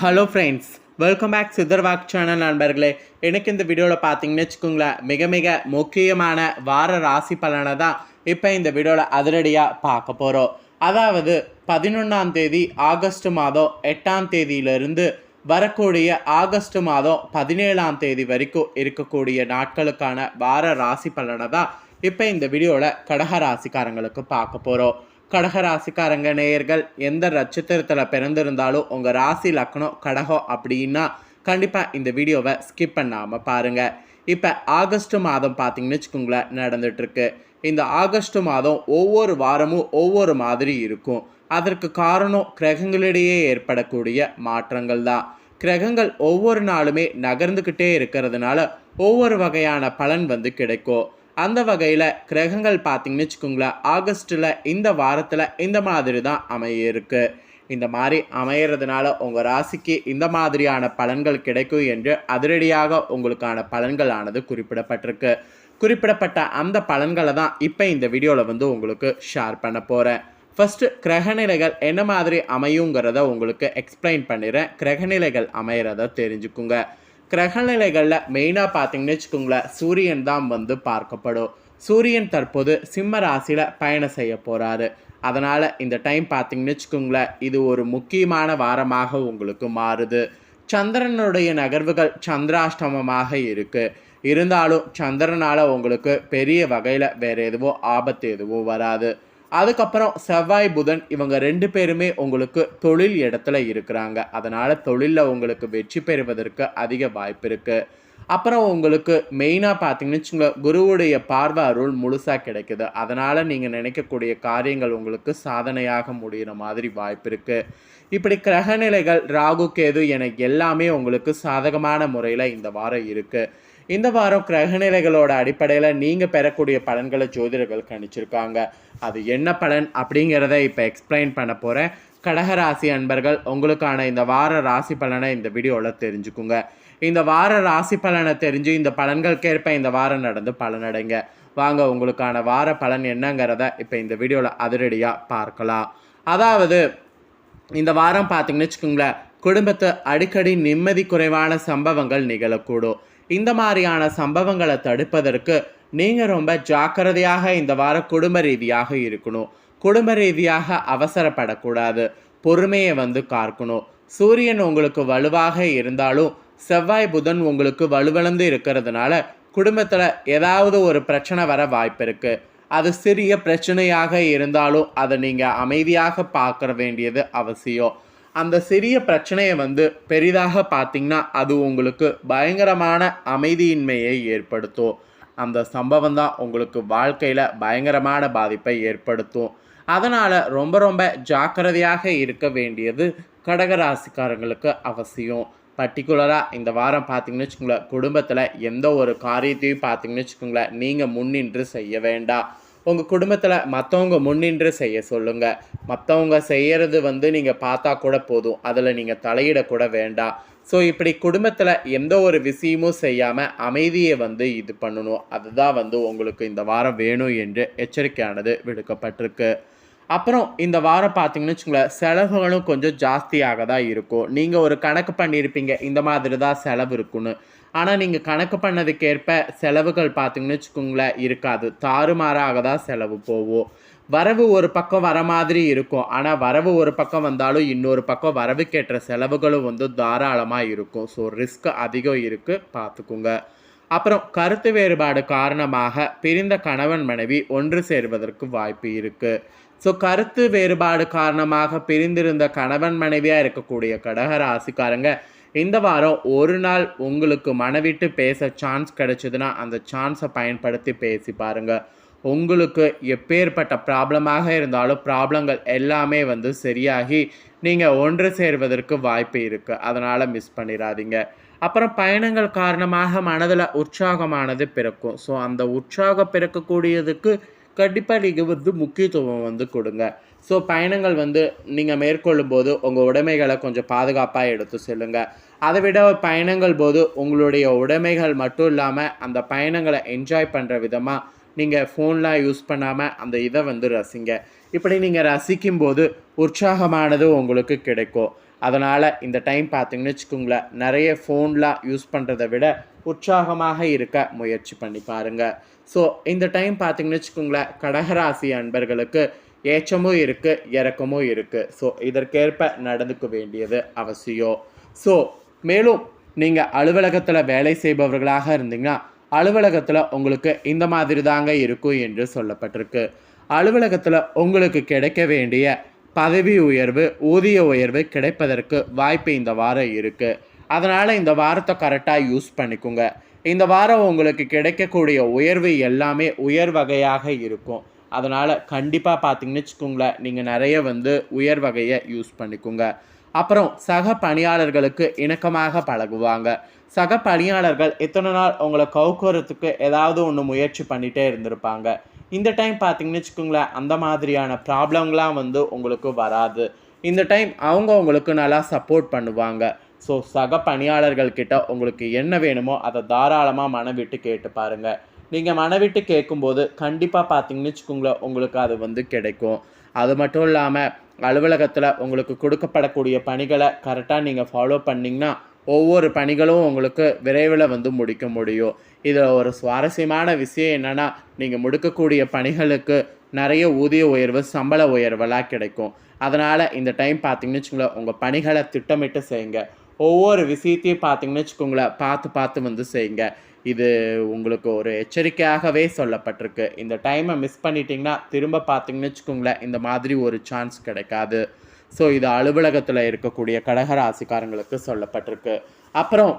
Hello friends welcome back சித்தர்வாக் channel நண்பர்களே. எனக்கு இந்த வீடியோவில் பார்த்தீங்கன்னு வச்சுக்கோங்களேன் மிக மிக முக்கியமான வார ராசி பலனை தான் இப்போ இந்த வீடியோவில் அதிரடியாக பார்க்க போகிறோம் அதாவது பதினொன்றாம் தேதி ஆகஸ்ட் மாதம் எட்டாம் தேதியிலிருந்து வரக்கூடிய ஆகஸ்ட் மாதம் பதினேழாம் தேதி வரைக்கும் இருக்கக்கூடிய நாட்களுக்கான வார ராசி பலனை தான் இப்போ இந்த வீடியோவில் கடக ராசிக்காரங்களுக்கு பார்க்க போகிறோம் கடக ராசிக்காரங்க நேயர்கள் எந்த நட்சத்திரத்தில் பிறந்திருந்தாலும் உங்கள் ராசி லக்னம் கடகம் அப்படின்னா கண்டிப்பாக இந்த வீடியோவை ஸ்கிப் பண்ணாமல் பாருங்கள் இப்போ ஆகஸ்ட் மாதம் பார்த்தீங்கன்னு வச்சுக்கோங்களேன் நடந்துகிட்ருக்கு இந்த ஆகஸ்ட் மாதம் ஒவ்வொரு வாரமும் ஒவ்வொரு மாதிரி இருக்கும். அதற்கு காரணம் கிரகங்களிடையே ஏற்படக்கூடிய மாற்றங்கள் தான். கிரகங்கள் ஒவ்வொரு நாளுமே நகர்ந்துக்கிட்டே இருக்கிறதுனால ஒவ்வொரு வகையான பலன் வந்து கிடைக்கும். அந்த வகையில் கிரகங்கள் பார்த்திங்கன்னு வச்சுக்கோங்களேன் ஆகஸ்ட்டில் இந்த வாரத்தில் இந்த மாதிரி தான் அமைய இருக்குது இந்த மாதிரி அமையிறதுனால உங்கள் ராசிக்கு இந்த மாதிரியான பலன்கள் கிடைக்கும் என்று அதிரடியாக உங்களுக்கான பலன்களானது குறிப்பிடப்பட்டிருக்கு. குறிப்பிடப்பட்ட அந்த பலன்களை தான் இப்போ இந்த வீடியோவில் வந்து உங்களுக்கு ஷேர் பண்ண போகிறேன் ஃபஸ்ட்டு கிரகநிலைகள் என்ன மாதிரி அமையுங்கிறத உங்களுக்கு எக்ஸ்பிளைன் பண்ணிடுறேன். கிரகநிலைகள் அமையிறத தெரிஞ்சுக்குங்க. கிரகநிலைகளில் மெயினாக பார்த்தீங்கன்னு வச்சுக்கோங்களேன் சூரியன் தான் வந்து பார்க்கப்படும். சூரியன் தற்போது சிம்ம ராசியில் பயணம் செய்ய போகிறாரு அதனால் இந்த டைம் பார்த்தீங்கன்னு வச்சுக்கோங்களேன் இது ஒரு முக்கியமான வாரமாக உங்களுக்கு மாறுது. சந்திரனுடைய நகர்வுகள் சந்திராஷ்டமமாக இருக்குது இருந்தாலும் சந்திரனால் உங்களுக்கு பெரிய வகையில் வேறு எதுவோ ஆபத்து எதுவும் வராது. அதுக்கப்புறம் செவ்வாய் புதன் இவங்க ரெண்டு பேருமே உங்களுக்கு தொழில் இடத்துல இருக்கிறாங்க. அதனால் தொழிலில் உங்களுக்கு வெற்றி பெறுவதற்கு அதிக வாய்ப்பு இருக்குது அப்புறம் உங்களுக்கு மெயினாக பார்த்தீங்கன்னு வச்சுங்க குருவுடைய பார்வை அருள் முழுசாக கிடைக்குது. அதனால் நீங்கள் நினைக்கக்கூடிய காரியங்கள் உங்களுக்கு சாதனையாக முடிகிற மாதிரி வாய்ப்பு இருக்குது இப்படி கிரகநிலைகள் ராகு கேது என எல்லாமே உங்களுக்கு சாதகமான முறையில் இந்த வாரம் இருக்குது இந்த வாரம் கிரகநிலைகளோட அடிப்படையில் நீங்கள் பெறக்கூடிய பலன்களை ஜோதிடர்கள் கணிச்சிருக்காங்க. அது என்ன பலன் அப்படிங்கிறத இப்போ எக்ஸ்பிளைன் பண்ண போகிறேன் கடகராசி அன்பர்கள் உங்களுக்கான இந்த வார ராசி பலனை இந்த வீடியோவில் தெரிஞ்சுக்குங்க. இந்த வார ராசி பலனை தெரிஞ்சு இந்த பலன்களுக்கேற்ப இந்த வாரம் நடந்து பலனடைங்க. வாங்க உங்களுக்கான வார பலன் என்னங்கிறத இப்போ இந்த வீடியோவில் அதிரடியாக பார்க்கலாம். அதாவது இந்த வாரம் பார்த்தீங்கன்னு வச்சுக்கோங்களேன் குடும்பத்தை அடிக்கடி நிம்மதி குறைவான சம்பவங்கள் நிகழக்கூடும். இந்த மாதிரியான சம்பவங்களை தடுப்பதற்கு நீங்கள் ரொம்ப ஜாக்கிரதையாக இந்த வாரம் குடும்ப ரீதியாக இருக்கணும். குடும்ப ரீதியாக அவசரப்படக்கூடாது. பொறுமையை வந்து காக்கணும் சூரியன் உங்களுக்கு வலுவாக இருந்தாலும் செவ்வாய் புதன் உங்களுக்கு வலுவிழந்து இருக்கிறதுனால குடும்பத்தில் ஏதாவது ஒரு பிரச்சனை வர வாய்ப்பு இருக்குது அது சிறிய பிரச்சனையாக இருந்தாலும் அதை நீங்கள் அமைதியாக பார்க்க வேண்டியது அவசியம். அந்த சிறிய பிரச்சனையை வந்து பெரிதாக பார்த்தீங்கன்னா அது உங்களுக்கு பயங்கரமான அமைதியின்மையை ஏற்படுத்தும். அந்த சம்பவம் தான் உங்களுக்கு வாழ்க்கையில் பயங்கரமான பாதிப்பை ஏற்படுத்தும். அதனால் ரொம்ப ரொம்ப ஜாக்கிரதையாக இருக்க வேண்டியது கடகராசிக்காரங்களுக்கு அவசியம். பர்டிகுலராக இந்த வாரம் பார்த்தீங்கன்னு வச்சுக்கோங்களேன் குடும்பத்தில் எந்த ஒரு காரியத்தையும் பார்த்தீங்கன்னு வச்சுக்கோங்களேன் நீங்கள் முன்னின்று செய்ய வேண்டாம். உங்கள் குடும்பத்தில் மற்றவங்க முன்னின்று செய்ய சொல்லுங்கள் மற்றவங்க செய்கிறது வந்து நீங்கள் பார்த்தா கூட போதும். அதில் நீங்கள் தலையிடக்கூட வேண்டாம். ஸோ இப்படி குடும்பத்தில் எந்த ஒரு விஷயமும் செய்யாமல் அமைதியை வந்து இது பண்ணணும். அதுதான் வந்து உங்களுக்கு இந்த வாரம் வேணும் என்று எச்சரிக்கையானது விடுக்கப்பட்டிருக்கு. அப்புறம் இந்த வாரம் பார்த்தீங்கன்னு வச்சுங்களேன் செலவுகளும் கொஞ்சம் ஜாஸ்தியாக தான் இருக்கும். நீங்கள் ஒரு கணக்கு பண்ணியிருப்பீங்க இந்த மாதிரி தான் செலவு இருக்குன்னு. ஆனால் நீங்கள் கணக்கு பண்ணதுக்கேற்ப செலவுகள் பார்த்தீங்கன்னு வச்சுக்கோங்களேன் இருக்காது. தாறுமாறாக தான் செலவு போகும். வரவு ஒரு பக்கம் வர மாதிரி இருக்கும். ஆனால் வரவு ஒரு பக்கம் வந்தாலும் இன்னொரு பக்கம் வரவுக்கேற்ற செலவுகளும் வந்து தாராளமாக இருக்கும். ஸோ ரிஸ்க் அதிகம் இருக்குது பார்த்துக்குங்க. அப்புறம் கருத்து வேறுபாடு காரணமாக பிரிந்த கணவன் மனைவி ஒன்று சேர்வதற்கு வாய்ப்பு இருக்குது ஸோ கருத்து வேறுபாடு காரணமாக பிரிந்திருந்த கணவன் மனைவியாக இருக்கக்கூடிய கடக ராசிக்காரங்க இந்த வாரம் ஒரு நாள் உங்களுக்கு மனவிட்டு பேச சான்ஸ் கிடைச்சதுன்னா அந்த சான்ஸை பயன்படுத்தி பேசி பாருங்கள் உங்களுக்கு எப்பேற்பட்ட ப்ராப்ளமாக இருந்தாலும் ப்ராப்ளங்கள் எல்லாமே வந்து சரியாகி நீங்கள் ஒன்று சேர்வதற்கு வாய்ப்பு இருக்குது அதனால் மிஸ் பண்ணிடாதீங்க அப்புறம் பயணங்கள் காரணமாக மனதில் உற்சாகமானது பிறக்கும். ஸோ அந்த உற்சாகம் பிறக்கக்கூடியதுக்கு கண்டிப்பாக நீங்கள் வந்து முக்கியத்துவம் வந்து கொடுங்க. ஸோ பயணங்கள் வந்து நீங்கள் மேற்கொள்ளும் போது உங்கள் உடைமைகளை கொஞ்சம் பாதுகாப்பாக எடுத்து செல்லுங்கள் அதை விட பயணங்கள் போது உங்களுடைய உடைமைகள் மட்டும் இல்லாமல் அந்த பயணங்களை என்ஜாய் பண்ணுற விதமாக நீங்கள் ஃபோன்லாம் யூஸ் பண்ணாமல் அந்த இதை வந்து ரசிங்க. இப்படி நீங்கள் ரசிக்கும் போது உற்சாகமானது உங்களுக்கு கிடைக்கும். அதனால் இந்த டைம் பார்த்தீங்கன்னு வச்சுக்கோங்களேன் நிறைய ஃபோன்லாம் யூஸ் பண்ணுறதை விட உற்சாகமாக இருக்க முயற்சி பண்ணி பாருங்கள் ஸோ இந்த டைம் பார்த்தீங்கன்னு வச்சுக்கோங்களேன் கடகராசி அன்பர்களுக்கு ஏற்றமும் இருக்குது இறக்கமும் இருக்குது ஸோ இதற்கேற்ப நடந்துக்க வேண்டியது அவசியம். ஸோ மேலும் நீங்கள் அலுவலகத்தில் வேலை செய்பவர்களாக இருந்தீங்கன்னா அலுவலகத்தில் உங்களுக்கு இந்த மாதிரி தாங்க இருக்கும் என்று சொல்லப்பட்டிருக்கு. அலுவலகத்தில் உங்களுக்கு கிடைக்க வேண்டிய பதவி உயர்வு ஊதிய உயர்வு கிடைப்பதற்கு வாய்ப்பு இந்த வாரம் இருக்குது அதனால் இந்த வாரத்தை கரெக்டாக யூஸ் பண்ணிக்கோங்க. இந்த வாரம் உங்களுக்கு கிடைக்கக்கூடிய உயர்வு எல்லாமே உயர் வகையாக இருக்கும். அதனால் கண்டிப்பாக பார்த்தீங்கன்னு வச்சுக்கோங்களேன் நீங்கள் நிறைய வந்து உயர் வகையை யூஸ் பண்ணிக்கோங்க. அப்புறம் சக பணியாளர்களுக்கு இணக்கமாக பழகுவாங்க. சக பணியாளர்கள் இத்தனை நாள் உங்களை கவுக்குறதுக்கு ஏதாவது ஒன்று முயற்சி பண்ணிகிட்டே இருந்திருப்பாங்க. இந்த டைம் பார்த்தீங்கன்னு வச்சுக்கோங்களேன் அந்த மாதிரியான ப்ராப்ளம்லாம் வந்து உங்களுக்கு வராது. இந்த டைம் அவங்க உங்களுக்கு நல்லா சப்போர்ட் பண்ணுவாங்க. ஸோ சக பணியாளர்கள்கிட்ட உங்களுக்கு என்ன வேணுமோ அதை தாராளமாக மனவிட்டு கேட்டு பாருங்கள் நீங்கள் மனவிட்டு கேட்கும்போது கண்டிப்பாக பார்த்தீங்கன்னு வச்சுக்கோங்களேன் உங்களுக்கு அது வந்து கிடைக்கும். அது மட்டும் இல்லாமல் அலுவலகத்தில் உங்களுக்கு கொடுக்கப்படக்கூடிய பணிகளை கரெக்டாக நீங்கள் ஃபாலோ பண்ணிங்கன்னா ஒவ்வொரு பணிகளும் உங்களுக்கு விரைவில் வந்து முடிக்க முடியும். இதில் ஒரு சுவாரஸ்யமான விஷயம் என்னென்னா நீங்கள் முடிக்கக்கூடிய பணிகளுக்கு நிறைய ஊதிய உயர்வு சம்பள உயர்வெல்லாம் கிடைக்கும். அதனால் இந்த டைம் பார்த்தீங்கன்னு வச்சுக்கோங்களேன் உங்கள் பணிகளை திட்டமிட்டு செய்யுங்க. ஒவ்வொரு விஷயத்தையும் பார்த்தீங்கன்னு வச்சுக்கோங்களேன் பார்த்து பார்த்து வந்து செய்யுங்க. இது உங்களுக்கு ஒரு எச்சரிக்கையாகவே சொல்லப்பட்டிருக்கு. இந்த டைமை மிஸ் பண்ணிட்டீங்கன்னா திரும்ப பார்த்தீங்கன்னு வச்சுக்கோங்களேன் இந்த மாதிரி ஒரு சான்ஸ் கிடைக்காது. ஸோ இது அலுவலகத்தில் இருக்கக்கூடிய கடகராசிக்காரங்களுக்கு சொல்லப்பட்டிருக்கு. அப்புறம்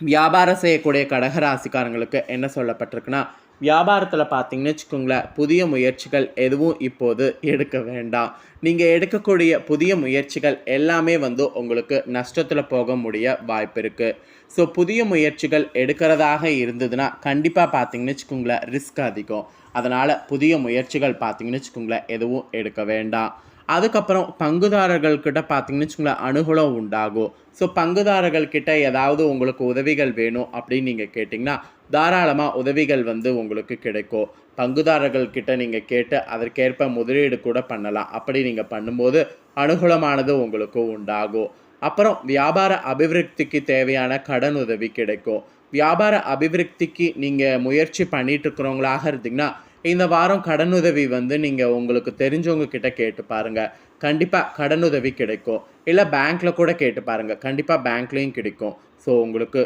வியாபாரம் செய்யக்கூடிய கடகராசிக்காரங்களுக்கு என்ன சொல்லப்பட்டிருக்குன்னா வியாபாரத்தில் பார்த்தீங்கன்னு வச்சுக்கோங்களேன் புதிய முயற்சிகள் எதுவும் இப்போது எடுக்க வேண்டாம். நீங்கள் எடுக்கக்கூடிய புதிய முயற்சிகள் எல்லாமே வந்து உங்களுக்கு நஷ்டத்தில் போக முடிய வாய்ப்பு இருக்குது ஸோ புதிய முயற்சிகள் எடுக்கிறதாக இருந்ததுன்னா கண்டிப்பாக பார்த்தீங்கன்னு வச்சுக்கோங்களேன் ரிஸ்க் அதிகம். அதனால் புதிய முயற்சிகள் பார்த்தீங்கன்னு வச்சுக்கோங்களேன் எதுவும் எடுக்க வேண்டாம். அதுக்கப்புறம் பங்குதாரர்கள்கிட்ட பார்த்தீங்கன்னு வச்சுக்கோங்களேன் அனுகூலம் உண்டாகும். ஸோ பங்குதாரர்கள்கிட்ட ஏதாவது உங்களுக்கு உதவிகள் வேணும் அப்படின்னு நீங்கள் கேட்டிங்கன்னா தாராளமாக உதவிகள் வந்து உங்களுக்கு கிடைக்கும். பங்குதாரர்கள் கிட்ட நீங்கள் கேட்டு அதற்கேற்ப முதலீடு கூட பண்ணலாம். அப்படி நீங்கள் பண்ணும்போது அனுகூலமானது உங்களுக்கு உண்டாகும். அப்புறம் வியாபார அபிவிருத்திக்கு தேவையான கடன் உதவி கிடைக்கும். வியாபார அபிவிருத்திக்கு நீங்கள் முயற்சி பண்ணிட்டு இருக்கிறவங்களாக இருந்தீங்கன்னா இந்த வாரம் கடனுதவி வந்து நீங்கள் உங்களுக்கு தெரிஞ்சவங்க கிட்ட கேட்டு பாருங்கள் கண்டிப்பாக கடனுதவி கிடைக்கும். இல்லை பேங்க்கில் கூட கேட்டு பாருங்கள் கண்டிப்பாக பேங்க்லேயும் கிடைக்கும். ஸோ உங்களுக்கு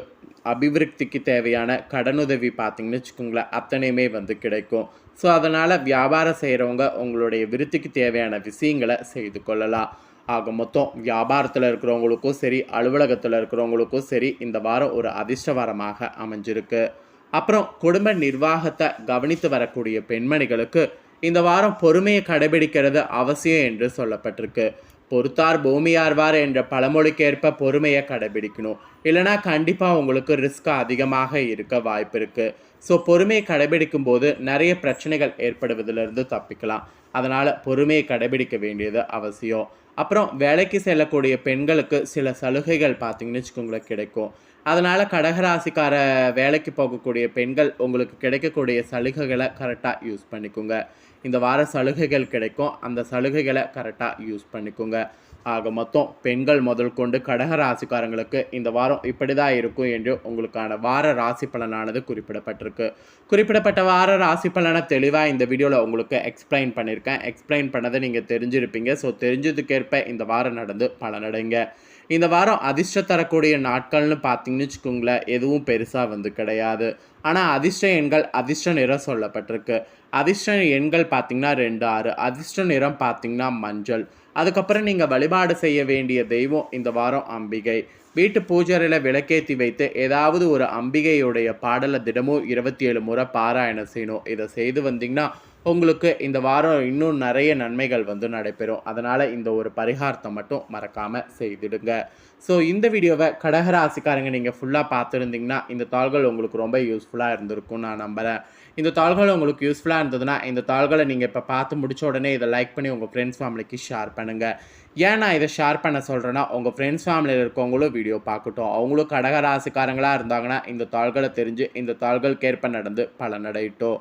அபிவிருத்திக்கு தேவையான கடனுதவி பார்த்தீங்கன்னு வச்சுக்கோங்களேன் அத்தனையுமே வந்து கிடைக்கும். ஸோ அதனால் வியாபாரம் செய்கிறவங்க உங்களுடைய விருத்திக்கு தேவையான விஷயங்களை செய்து கொள்ளலாம். ஆக மொத்தம் வியாபாரத்தில் இருக்கிறவங்களுக்கும் சரி அலுவலகத்தில் இருக்கிறவங்களுக்கும் சரி இந்த வாரம் ஒரு அதிர்ஷ்ட வாரமாக அமைஞ்சிருக்கு. அப்புறம் குடும்ப நிர்வாகத்தை கவனித்து வரக்கூடிய பெண்மணிகளுக்கு இந்த வாரம் பொறுமையை கடைபிடிக்கிறது அவசியம் என்று சொல்லப்பட்டிருக்கு. பொறுத்தார் பூமியார்வார் என்ற பழமொழிக்கேற்ப பொறுமையை கடைபிடிக்கணும். இல்லைனா கண்டிப்பாக உங்களுக்கு ரிஸ்க் அதிகமாக இருக்க வாய்ப்பு இருக்குது ஸோ பொறுமையை கடைபிடிக்கும் போது நிறைய பிரச்சனைகள் ஏற்படுவதிலிருந்து தப்பிக்கலாம். அதனால் பொறுமையை கடைபிடிக்க வேண்டியது அவசியம். அப்புறம் வேலைக்கு செல்லக்கூடிய பெண்களுக்கு சில சலுகைகள் பார்த்தீங்கன்னு வச்சுக்கோங்களேன் கிடைக்கும். அதனால் கடகராசிக்கார வேலைக்கு போகக்கூடிய பெண்கள் உங்களுக்கு கிடைக்கக்கூடிய சலுகைகளை கரெக்டாக யூஸ் பண்ணிக்கோங்க. இந்த வார சலுகைகள் கிடைக்கும். அந்த சலுகைகளை கரெக்டாக யூஸ் பண்ணிக்கோங்க. ஆக மொத்தம் பெண்கள் முதல் கொண்டு கடக ராசிக்காரங்களுக்கு இந்த வாரம் இப்படி தான் இருக்கும் என்று உங்களுக்கான வார ராசி பலனானது குறிப்பிடப்பட்டிருக்கு. குறிப்பிடப்பட்ட வார ராசி பலனை தெளிவாக இந்த வீடியோவில் உங்களுக்கு எக்ஸ்பிளைன் பண்ணியிருக்கேன். எக்ஸ்பிளைன் பண்ணதை நீங்கள் தெரிஞ்சிருப்பீங்க. ஸோ தெரிஞ்சதுக்கேற்ப இந்த வாரம் நடந்து பலனடைங்க. இந்த வாரம் அதிர்ஷ்டம் தரக்கூடிய நாட்கள்னு பார்த்தீங்கன்னு வச்சுக்கோங்களேன் எதுவும் பெருசாக வந்து கிடையாது. ஆனால் அதிர்ஷ்ட எண்கள் அதிர்ஷ்ட நிறம் சொல்லப்பட்டிருக்கு. அதிர்ஷ்ட எண்கள் பார்த்தீங்கன்னா ரெண்டு ஆறு அதிர்ஷ்ட நிறம் பார்த்திங்கன்னா மஞ்சள். அதுக்கப்புறம் நீங்கள் வழிபாடு செய்ய வேண்டிய தெய்வம் இந்த வாரம் அம்பிகை. வீட்டு பூஜையில் விளக்கேற்றி வைத்து ஏதாவது ஒரு அம்பிகையுடைய பாடலை தினமும் இருபத்தி ஏழு முறை பாராயணம் செய்யணும். இதை செய்து வந்தீங்கன்னா உங்களுக்கு இந்த வாரம் இன்னும் நிறைய நன்மைகள் வந்து நடைபெறும். அதனால் இந்த ஒரு பரிகாரத்தை மட்டும் மறக்காமல் செய்திடுங்க. ஸோ இந்த வீடியோவை கடகராசிக்காரங்க நீங்கள் ஃபுல்லாக பார்த்துருந்தீங்கன்னா இந்த தாள்கள் உங்களுக்கு ரொம்ப யூஸ்ஃபுல்லாக இருந்திருக்கும் நான் நம்புகிறேன் இந்த தாள்கள் உங்களுக்கு யூஸ்ஃபுல்லாக இருந்ததுன்னா இந்த தாள்களை நீங்கள் இப்போ பார்த்து முடிச்ச உடனே இதை லைக் பண்ணி உங்கள் ஃப்ரெண்ட்ஸ் ஃபேமிலிக்கு ஷேர் பண்ணுங்கள் ஏன் நான் இதை ஷேர் பண்ண சொல்கிறேன்னா உங்கள் ஃப்ரெண்ட்ஸ் ஃபேமிலியில் இருக்கவங்களும் வீடியோ பார்க்கட்டும். அவங்களும் கடகராசிக்காரங்களாக இருந்தாங்கன்னா இந்த தாள்களை தெரிஞ்சு இந்த தாள்களுக்கேற்ப நடந்து பலனடையிட்டோம்.